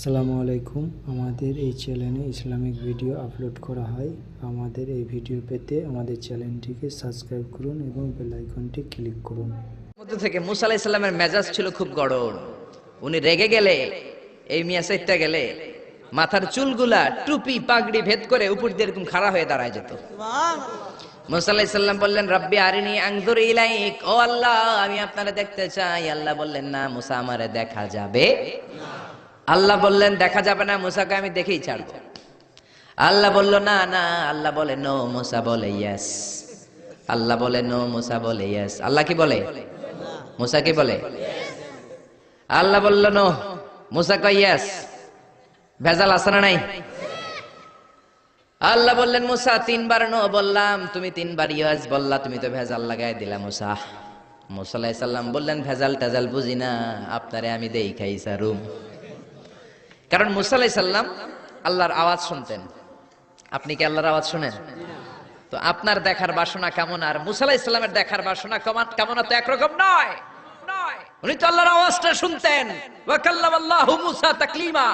আসসালামু আলাইকুম। আমাদের এই চ্যানেলে ইসলামিক ভিডিও আপলোড করা হয়। আমাদের এই ভিডিও পেতে আমাদের চ্যানেলটিকে সাবস্ক্রাইব করুন এবং বেল আইকনটি ক্লিক করুন। মধ্যে থেকে মুসা আলাহিসাল্লামের মেজাজ ছিল খুব গড়ন উনি রেগে গেলে এই মিয়া সাইটটা গেলে মাথার চুলগুলা টুপি পাগড়ি ভেদ করে উপর দিয়ে এরকম খাড়া হয়ে দাঁড়ায় যেত। মুসা আলাহিসাল্লাম বললেন রব্বি আরিনি আংদুর ইলাইক। ও আল্লাহ আমি আপনারা দেখতে চাই। আল্লাহ বললেন না মুসা আমারে দেখা যাবে আল্লাহ বললেন, দেখা যাবে না, মুসাকে আমি দেখেই ছাড়বো। আল্লাহ বলল, না না। আল্লাহ বলে, নো, মুসা বলে ইয়েস আল্লাহ বলে, নো, মুসা বলে ইয়েস আল্লাহ কি বলে? মুসা কি বলে? আল্লাহ বলল, নো, মুসা কয় ইয়েস ভেজাল আছে না নাই? আল্লাহ বললেন, মুসা, তিনবার নো বললাম, তুমি তিনবার ইয়াস বললা, তুমি তো ভেজাল লাগাই দিলা, মুসা। মুসা আলাইহিস সালাম বললেন ভেজাল টেজাল বুঝি না, আপনারে আমি দেই খাই সারুম কারণ মুসা আলাইহিস সালাম আল্লাহর আওয়াজ শুনতেন। আপনি কি আল্লাহর আওয়াজ শুনেন? তো আপনার দেখার বাসনা কেমন? আর মুসা আলাইহিস সালামের দেখার বাসনা কেমন কেমন তো একরকম নয়। নয়। উনি তো আল্লাহর আওয়াজটা শুনতেন। মুসা তাকলিমা।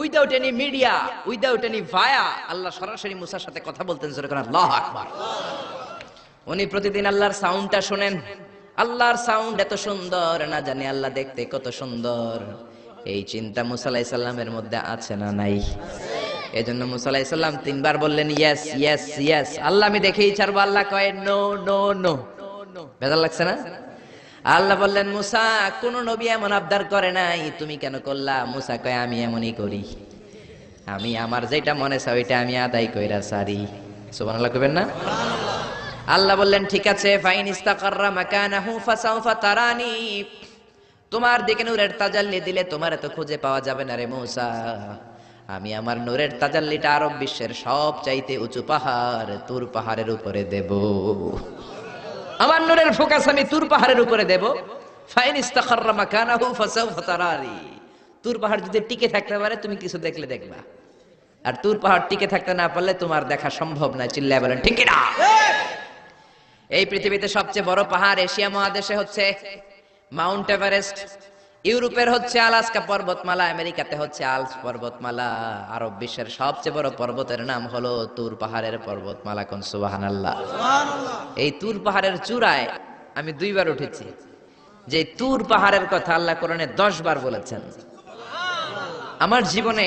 Without any media without any via Allah সরাসরি মুসার সাথে কথা বলতেন জোরে করে। আল্লাহু আকবার। উনি প্রতিদিন আল্লাহর সাউন্ডটা শোনেন। আল্লাহর সাউন্ড এত সুন্দর না জানি আল্লাহ দেখতে কত সুন্দর। এই চিন্তা মুসা আলাইহিস সালামের মধ্যে আছে না নাই? এই জন্য মুসা আলাইহিস সালাম তিনবার বললেন ইয়েস ইয়েস ইয়েস আল্লাহ আমি দেখেই ছাড়বো। আল্লাহ কয় নো নো নো বেজার লাগছে না? আল্লাহ বললেন, মুসা, কোন নবী এমন আবদার করে নাই। তুমি কেন করলা? মুসা কয়, আমি এমনই করি। আমি আমার যেটা মনে চাই ওইটা আমি আদায় কইরা সারি। সুবহানাল্লাহ কইবেন না? আল্লাহ বললেন, ঠিক আছে, ফাইন ইস্তাকাররা মাকানাহু, ফাসাউফা তারানি। তোমার দিকে নূরের তাজাল্লি দিলে তোমার এত খুঁজে পাওয়া যাবে না রে মৌসা। আমি আমার নূরের তাজাল্লিটা আরব বিশ্বের সব চাইতে উঁচু পাহাড়, তুর পাহাড়ের উপরে দেব। আমার নূরের ফোকাস আমি তুর পাহাড়ের উপরে দেব। ফাইন ইস্তাকাররা মাকানাহু ফাসাউফা তারানি তুর পাহাড় যদি টিকে থাকতে পারে, তুমি কিছু দেখলে দেখবা। আর তুর পাহাড় টিকে থাকতে না পারলে তোমার দেখা সম্ভব না, চিল্লায় বলেন, ঠিক না এই পৃথিবীতে সবচেয়ে বড় পাহাড় এশিয়া মহাদেশে হচ্ছে মাউন্ট এভারেস্ট ইউরোপের হচ্ছে আলাস্কা পর্বতমালা আমেরিকাতে হচ্ছে আলস পর্বতমালা। আরব বিশ্বের সবচেয়ে বড় পর্বতের নাম হলো তুর পাহাড়ের পর্বতমালা কোন? সুবাহান আল্লাহ এই তুর পাহাড়ের চূড়ায় আমি দুইবার উঠেছি। যে তুর পাহাড়ের কথা আল্লাহ কোরআনে দশ বার বলেছেন আমার জীবনে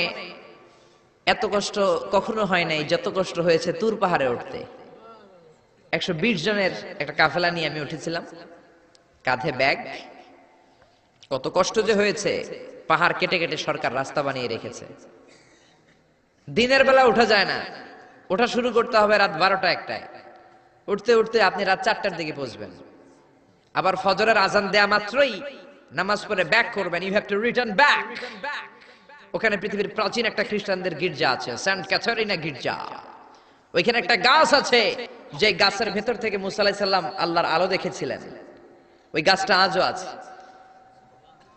এত কষ্ট কখনো হয় নাই যত কষ্ট হয়েছে তুর পাহাড়ে উঠতে। একশো বিশ জনের একটা কাফেলা নিয়ে আমি উঠেছিলাম। কাঁধে ব্যাগ কত কষ্ট যে হয়েছে, পাহাড় কেটে কেটে সরকার রাস্তা বানিয়ে রেখেছে। দিনের বেলা ওঠা যায় না ওঠা শুরু করতে হবে রাত বারোটা একটায়। উঠতে উঠতে আপনি রাত চারটার দিকে পৌঁছবেন। আবার ফজরের আজান দেয়া মাত্রই নামাজ পড়ে ব্যাক করবেন you have to return back ওখানে পৃথিবীর প্রাচীন একটা খ্রিস্টানদের গির্জা আছে সেন্ট ক্যাথরিনা গির্জা। ওইখানে একটা গাছ আছে যে গাছের ভেতর থেকে মুসা আলাইহিস সালাম আল্লাহর আলো দেখেছিলেন। ওই গাছটা আজও আছে।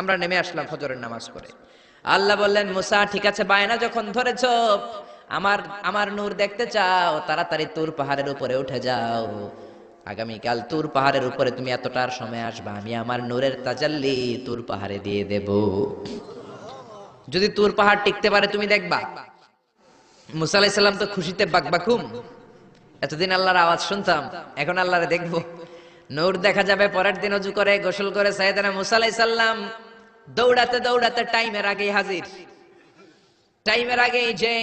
আমরা নেমে আসলাম ফজরের নামাজ পড়ে। আল্লাহ বললেন, মুসা, ঠিক আছে, বায়না যখন ধরেছ, আমার আমার নূর দেখতে চাও, তাড়াতাড়ি তুর পাহাড়ের উপরে উঠে যাও। আগামীকাল তুর পাহাড়ের উপরে তুমি এতটার সময় আসবা, আমি আমার নূরের তাজাল্লি তুর পাহাড়ে দিয়ে দেব। যদি তুর পাহাড় টিকতে পারে, তুমি দেখবা। মুসা আলাইসাল্লাম তো খুশিতে বাকবাকুম এতদিন আল্লাহর আওয়াজ শুনতাম, এখন আল্লাহরে দেখব। নূর দেখা যাবে, পরের দিন অজু করে গোসল করে সাইদানা মুসা আলাইসাল্লাম দৌড়াতে দৌড়াতে টাইমের আগেই হাজির। টাইমের আগে যে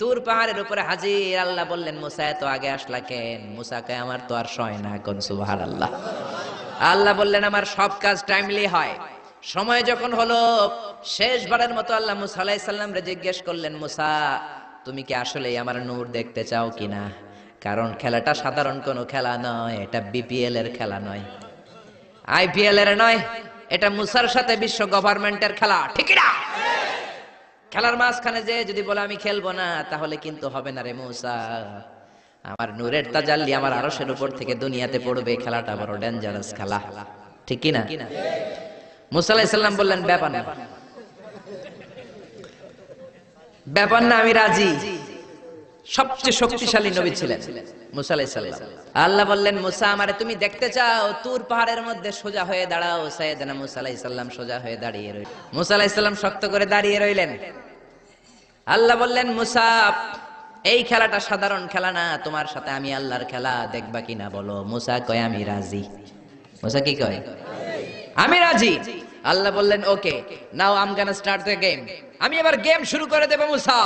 তুর পাহাড়ের উপরে হাজির। আল্লাহ বললেন, মুসা, এত আগে আসলা কেন? মুসাকে আমার তো আর সয় না কোন সুবাহার আল্লাহ আল্লাহ বললেন, আমার সব কাজ টাইমলি হয়। সময় যখন হলো, শেষবারের মতো আল্লাহ মুসা আলাইসাল্লাম রে জিজ্ঞেস করলেন, মুসা, তুমি কি আসলে আমার নূর দেখতে চাও কিনা কারণ খেলাটা সাধারণ কোনো খেলা নয়, এটা বিপিএল এর খেলা নয়। আইপিএল এর নয়। এটা মুসার সাথে বিশ্ব গভর্নমেন্টের খেলা, ঠিক না খেলার মাঝখানে যে যদি বলে, আমি খেলব না, তাহলে কিন্তু হবে না রে মুসা। আমার নূরের তাজাল্লি আমার আরশের উপর থেকে দুনিয়াতে পড়বে খেলাটা বড় ডেঞ্জারাস খেলা। ঠিক কি না মুসা আলাইহিস বললেন, ব্যাপার না। ব্যাপার না, আমি রাজি। সবচেয়ে শক্তিশালী নবী ছিলেন আল্লাহ বললেন, মুসা, আমারে তুমি দেখতে চাও, তুর পাহাড়ের মধ্যে সোজা হয়ে দাঁড়াও। সাইয়েদনা মুসা আলাইহিস সালাম সোজা হয়ে দাঁড়িয়ে রইল মুসা আলাইহিস সালাম শক্ত করে দাঁড়িয়ে রইলেন। আল্লাহ বললেন, মুসা, এই খেলাটা সাধারণ খেলা না, তোমার সাথে আমি আল্লাহর খেলা দেখবা কিনা বলো। মুসা কয়, আমি রাজি। মুসা কি কয়? আমি রাজি। আল্লাহ বললেন, okay, now I'm gonna start the game. আমি এবার গেম শুরু করে দেব, মুসা।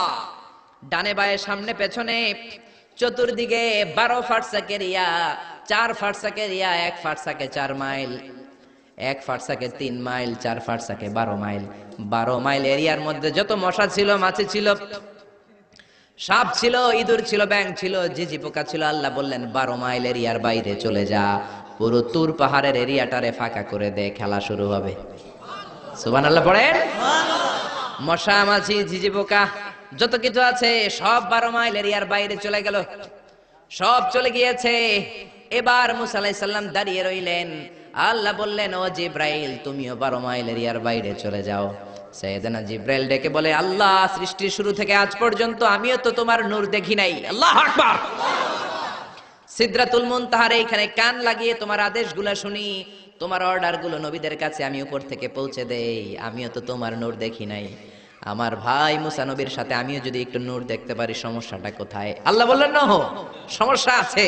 ডানে বায়ে, সামনে পেছনে। চতুর্দিকে বারো ফাটসাকে রিয়া, চার ফাটসাকে রিয়া, এক ফাটসাকে চার মাইল। এক ফাটসাকে তিন মাইল, চার ফাটসাকে বারো মাইল। বারো মাইল এরিয়ার মধ্যে যত মশা ছিল, মাছি ছিল, সাপ ছিল, ইঁদুর ছিল, ব্যাং ছিল, জিজি পোকা ছিল, আল্লাহ বললেন, বারো মাইল এরিয়ার বাইরে চলে যা। পুরো তুর পাহাড়ের এরিয়াটারে ফাঁকা করে দে, খেলা শুরু হবে। সুবান আল্লাহ পড়েন? মশা, মাছি ঝিঝি পোকা। যত কিছু আছে সব বারো মাইল এরিয়ার বাইরে চলে গেল। সব চলে গিয়েছে। এবার মুসা দাঁড়িয়ে রইলেন। আল্লাহ বললেন, ও জিব্রাইল, তুমিও বারো মাইল এরিয়ার বাইরে চলে যাও। জিব্রাইল ডেকে বলে, আল্লাহ, সৃষ্টির শুরু থেকে আজ পর্যন্ত আমিও তো তোমার নূর দেখি নাই। আল্লাহ আকবার। সিদ্রাতুল মুনতাহার এইখানে কান লাগিয়ে তোমার আদেশগুলো শুনি, তোমার অর্ডারগুলো নবীদের কাছে আমি উপর থেকে পৌঁছে দেই। আমিও তো তোমার নূর দেখি নাই। আমার ভাই মুসানবীর সাথে আমিও যদি একটু নূর দেখতে পারি, সমস্যাটা কোথায়? আল্লাহ বললেন না সমস্যা আছে।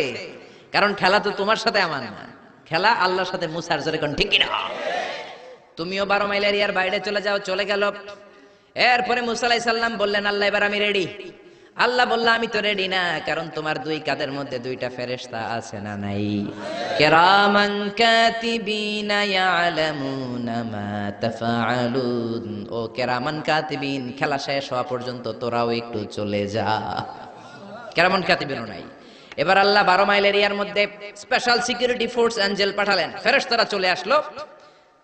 কারণ খেলা তো তোমার সাথে আমার না। খেলা আল্লাহর সাথে মুসার জোরে কোন ঠিক না তুমিও বারো মাইল এরিয়ার বাইরে চলে যাও, চলে গেল। এরপরে মুসা আলাইসাল্লাম বললেন, আল্লাহ, এবার আমি রেডি আল্লাহ বলল, আমি তো রেডি না, কারণ তোমার দুই কাদের মধ্যে দুইটা ফেরেশতা আছে না নাই? কিরামান কাতিবিনা ইয়ালামুনা মা তাফআলুন। ও কিরামান কাতিবিন, খেলা শেষ হওয়া পর্যন্ত তোরাও একটু চলে যা। কেরামান কাতিবিনও নাই। এবার আল্লাহ বারো মাইল এরিয়ার মধ্যে স্পেশাল সিকিউরিটি ফোর্স অ্যাঞ্জেল পাঠালেন। ফেরেশতারা চলে আসলো।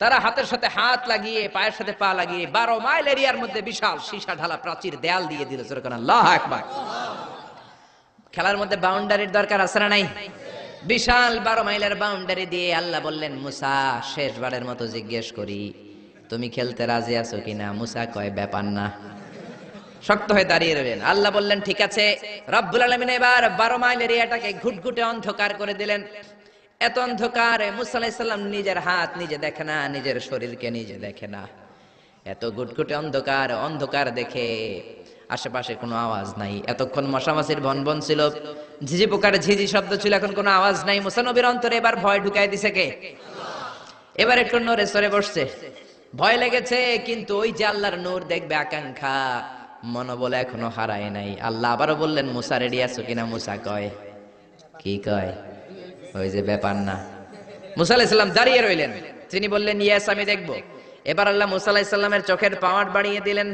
তারা হাতের সাথে হাত লাগিয়ে, পায়ের সাথে পা লাগিয়ে বারো মাইল এরিয়ার মধ্যে বিশাল সীসা ঢালা প্রাচীর দেয়াল দিয়ে দিল যেরকম আল্লাহ একবার খেলার মধ্যে বাউন্ডারির দরকার আছে না নাই? বিশাল বারো মাইলের বাউন্ডারি দিয়ে আল্লাহ বললেন, মুসা, শেষবারের মতো জিজ্ঞেস করি, তুমি খেলতে রাজি আছো কিনা মুসা কয়, ব্যাপার না। শক্ত হয়ে দাঁড়িয়ে রইলেন। আল্লাহ বললেন, ঠিক আছে। রব্বুল আলমিন এবার বারো মাইল এরিয়াটাকে ঘুটঘুটে অন্ধকার করে দিলেন। এত অন্ধকার মুসা আলাইসাল্লাম নিজের হাত নিজে দেখে না, নিজের শরীরকে নিজে দেখে না। এত ঘুটঘুটে অন্ধকার অন্ধকার দেখে আশেপাশে কোনো আওয়াজ নাই। এতক্ষণ মশামাছির বন বন ছিল, ঝিঝি পোকার ঝিঝি শব্দ ছিল, এখন কোনো আওয়াজ নাই। মুসানবীর অন্তরে এবার ভয় ঢুকাই দিছে কে? এবার একটু নড়ে সরে বসছে। ভয় লেগেছে, কিন্তু ওই যে আল্লাহর নূর দেখবে আকাঙ্ক্ষা, মনোবল এখনও হারায় নাই। আল্লাহ আবারও বললেন, মুসা রেডি আছো কিনা? মুসা কয়, কি কয়? ওই যে ব্যাপার না। মুসা আলাইসাল্লাম দাঁড়িয়ে রইলেন। তিনি বললেন, ইয়েস, আমি দেখব। এবার আল্লাহ মুসা আলাইসাল্লামের চোখের পাওয়ার বাড়িয়ে দিলেন।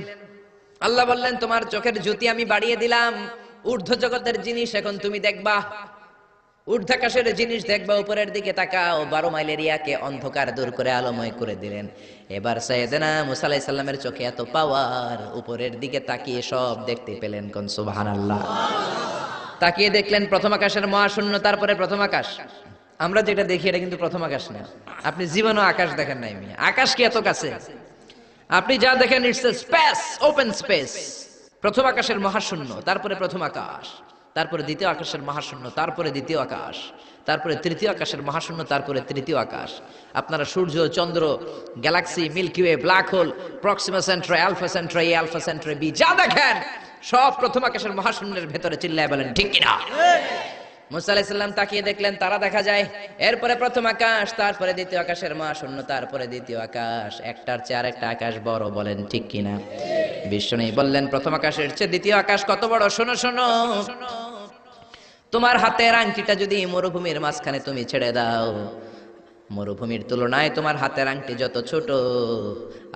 আল্লাহ বললেন, তোমার চোখের জ্যোতি আমি বাড়িয়ে দিলাম। ঊর্ধ্ব জগতের জিনিস এখন তুমি দেখবা। ঊর্ধ্বাকাশের জিনিস দেখবা, উপরের দিকে তাকাও। বারো মাইল এরিয়াকে অন্ধকার দূর করে আলোময় করে দিলেন। এবার সৈয়দনা মুসা সাল্লামের চোখে এত পাওয়ার, উপরের দিকে তাকিয়ে সব দেখতে পেলেন কোন সুবহানাল্লাহ। তাকিয়ে দেখলেন প্রথম আকাশের মহাশূন্য, তারপরে প্রথম আকাশ। আমরা যেটা দেখি, এটা কিন্তু প্রথম আকাশ না। আপনি জীবনও আকাশ দেখেন নাই মিয়া। আকাশ কি এত কাছে? আপনি যা দেখেন ইটস স্পেস ওপেন স্পেস প্রথম আকাশের মহাশূন্য, তারপরে প্রথম আকাশ। তারপরে দ্বিতীয় আকাশের মহাশূন্য, তারপরে দ্বিতীয় আকাশ। তারপরে তৃতীয় আকাশের মহাশূন্য, তারপরে তৃতীয় আকাশ। আপনারা সূর্য, চন্দ্র galaxy Milky Way black hole Proxima Centauri Alpha Centauri A Alpha Centauri B যা দেখেন সব প্রথম আকাশের মহাশূন্যের ভেতরে চিল্লায় বলেন, ঠিক কিনা? মুসা তাকিয়ে দেখলেন, তারা দেখা যায়, এরপরে প্রথম আকাশ, তারপরে দ্বিতীয় আকাশের মহাশূন্য, তারপরে দ্বিতীয় আকাশ, একটার চেয়ে আরেকটা আকাশ বড় বলেন, ঠিক কিনা? বিষ্ণু বললেন, প্রথম আকাশের চেয়ে দ্বিতীয় আকাশ কত বড়? শোনো শোনো। তোমার হাতের আংটিটা যদি মরুভূমির মাঝখানে তুমি ছেড়ে দাও মরুভূমির তুলনায় তোমার হাতের আংটি যত ছোট,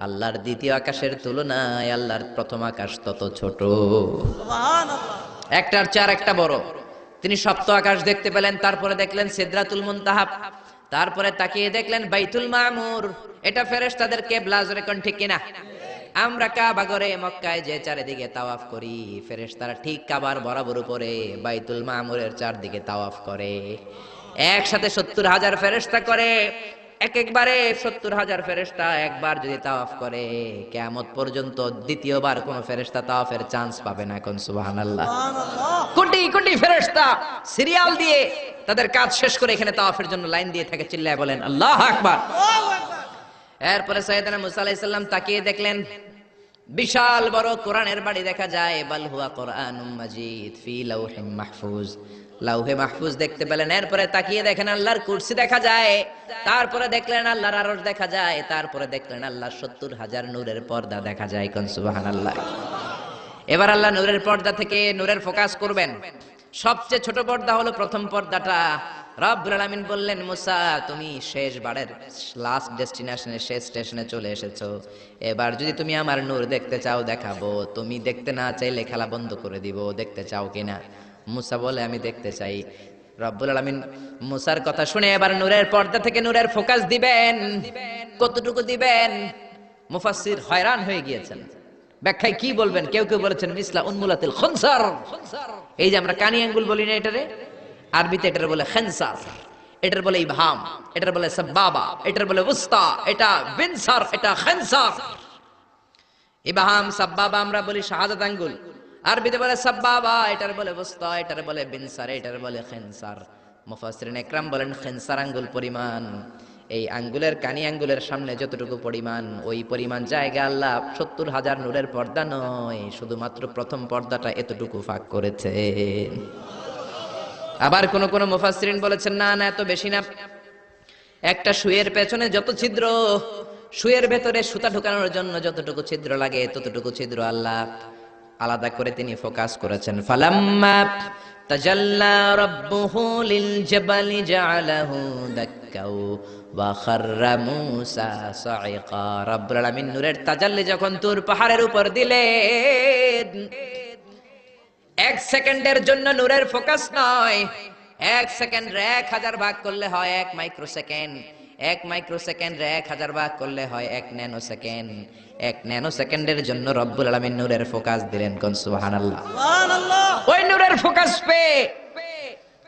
আল্লাহর দ্বিতীয় আকাশের তুলনায় আল্লাহর প্রথম আকাশ তত ছোট। একটার চার, একটা বড়। তিনি সপ্ত আকাশ দেখতে পেলেন, তারপরে দেখলেন সিদরাতুল মুনতাহাব, তারপরে তাকিয়ে দেখলেন বাইতুল মামুর। এটা ফেরেশতাদের কেবলা, জোরে কোন ঠিক কিনা? আমরা কাবা করে মক্কায় যে চারিদিকে তাওয়াফ করি, ফেরেশতারা ঠিক কাবার বরাবর উপরে বাইতুল মামুরের চারদিকে তাওয়াফ করে। একসাথে সত্তর হাজার ফেরেশতা করে এক একবারে সত্তর হাজার ফেরেশতা একবার যদি তাওয়াফ করে কেয়ামত পর্যন্ত দ্বিতীয়বার কোন ফেরেশতা তাওয়াফের চান্স পাবে না এখন সুবাহান আল্লাহ কোটি কোটি ফেরেশতা সিরিয়াল দিয়ে তাদের কাজ শেষ করে এখানে তাওয়াফের জন্য লাইন দিয়ে থাকে চিল্লায় বলেন আল্লাহ আকবার। এরপরে সৈয়দনা মুসা আলাইহিস সালাম তাকিয়ে দেখলেন বিশাল বড় কোরআনের বাড়ি দেখা যায়, বাল হুয়া কোরআনুম মাজিদ ফি লাউহে মাহফুজ। লাউহে মাহফুজ দেখতে পেলেন, এরপরে তাকিয়ে দেখেন আল্লাহর কুরসি দেখা যায়, তারপরে দেখলেন আল্লাহর আরশ দেখা যায়, তারপরে দেখলেন আল্লাহ সত্তর হাজার নূরের পর্দা দেখা যায়, কোন সুবহানাল্লাহ। এবার আল্লাহ নূরের পর্দা থেকে নূরের ফোকাস করবেন। সবচেয়ে ছোট পর্দা হলো প্রথম পর্দাটা। রব্বুল আলামিন বললেন, মুসা, তুমি শেষ বারের লাস্ট ডেস্টিনেশনে শেষ স্টেশনে চলে এসেছ। এবার যদি তুমি আমার নূর দেখতে চাও, দেখাবো। তুমি দেখতে না চাইলে খেলা বন্ধ করে দিব। দেখতে চাও কিনা? মুসা বলে, আমি দেখতে চাই। রব্বুল আলামিন মুসার কথা শুনে এবার নূরের পর্দা থেকে নূরের ফোকাস দিবেন। কতটুকু দিবেন? মুফাসসির হয়রান হয়ে গিয়েছেন। ব্যাখ্যায় কি বলবেন? কেউ কেউ বলেছেন, মিসলা উন্মুলাতিল খনসার। এই যে আমরা কানি আঙ্গুল বলি না এটারে? আরবিতে এটার বলে খেনসার। এটার বলে ইবহাম। এটার বলে সাব্বাবা। এটার বলে উস্তা। এটা বিনসার, এটা খেনসার। ইবহাম, সাব্বাবা আমরা বলি শাহাদাত আঙ্গুল। আরবিতে বলে সাব্বাবা, এটার বলে উস্তা, এটার বলে বিনসার, এটার বলে খেনসার। মুফাসসিরিন একরাম বলেন, খেনসার আঙ্গুল পরিমাণ। এই আঙ্গুলের কানি আঙ্গুলের সামনে যতটুকু পরিমাণ, ওই পরিমাণ জায়গা আল্লাহ সত্তর হাজার নূরের পর্দা নয়, শুধুমাত্র প্রথম পর্দাটা এতটুকু ফাঁক করেছে। আবার কোন কোন মুফাসসিরিন বলেছেন, না না, এত বেশি না। একটা সুয়ের পেছনে যত ছিদ্র শুয়ের ভেতরে সুতা ঢুকানোর জন্য যতটুকু ছিদ্র লাগে, ততটুকু ছিদ্র আল্লাহ আলাদা করে তিনি ফোকাস করেছেন। ফালাম্মা তাজাল্লা ربه للجبل جعله دكا وخر موسى صعقا رب العالمين নূরের তাজাল্লি যখন তুর পাহাড়ের উপর দিলে এক সেকেন্ডের জন্য নূরের ফোকাস নয়, এক সেকেন্ড এক হাজার ভাগ করলে হয় এক মাইক্রো সেকেন্ড এক মাইক্রো সেকেন্ড এক হাজার ভাগ করলে হয় এক ন্যানো সেকেন্ড এক ন্যানো সেকেন্ডের জন্য রব্বুল আলামিন নূরের ফোকাস দিলেন কোন? সুবহানাল্লাহ। ওই নূরের ফোকাস পে।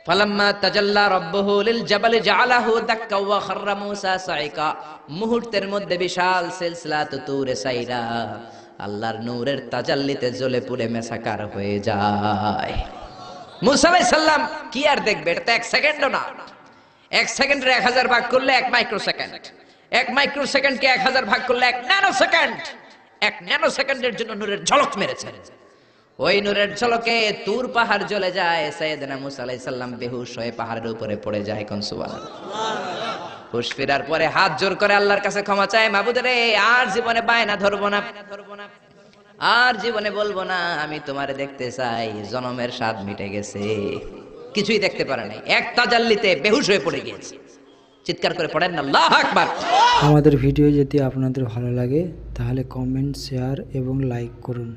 ফালাম্মা তাজাল্লা রাব্বুহু লিল জাবালি জাআলাহু দাক্কা ওয়া খাররা মুহূর্তের মধ্যে বিশাল সিলসিলা তুরে সাইরা। আল্লাহর নূরের তাজাল্লিতে জ্বলে পুড়ে মেসাকার হয়ে যায়। মুসা আলাইহিস সালাম কি আর দেখবে? এটা তো এক সেকেন্ডও না। এক সেকেন্ডের এক হাজার ভাগ করলে এক মাইক্রো সেকেন্ড এক মাইক্রো সেকেন্ডকে এক হাজার ভাগ করলে এক ন্যানো সেকেন্ড এক ন্যানো সেকেন্ডের জন্য নূরের ঝলক মেরেছে। ওই নূরের ঝলকে তুর পাহাড় জ্বলে যায় সৈয়দনা মুসা আলাইহিস সালাম বেহুশ হয়ে পাহাড়ের উপরে পড়ে যায় কোন সুবহানাল্লাহ। হুশ ফেরার পরে হাত জোর করে আল্লাহর কাছে ক্ষমা চায়, মাবুদ রে, আর জীবনে বায়না ধরবো না। আর জীবনে বলব না, আমি তোমারে দেখতে চাই, জনমের স্বাদ মিটে গেছে। কিছুই দেখতে পারে নাই। এক তাজাল্লিতে বেহুশ হয়ে পড়ে গিয়েছে। চিৎকার করে পড়েন না, আল্লাহ আকবার। আমাদের ভিডিও যদি আপনাদের ভালো লাগে, তাহলে কমেন্ট শেয়ার এবং লাইক করুন।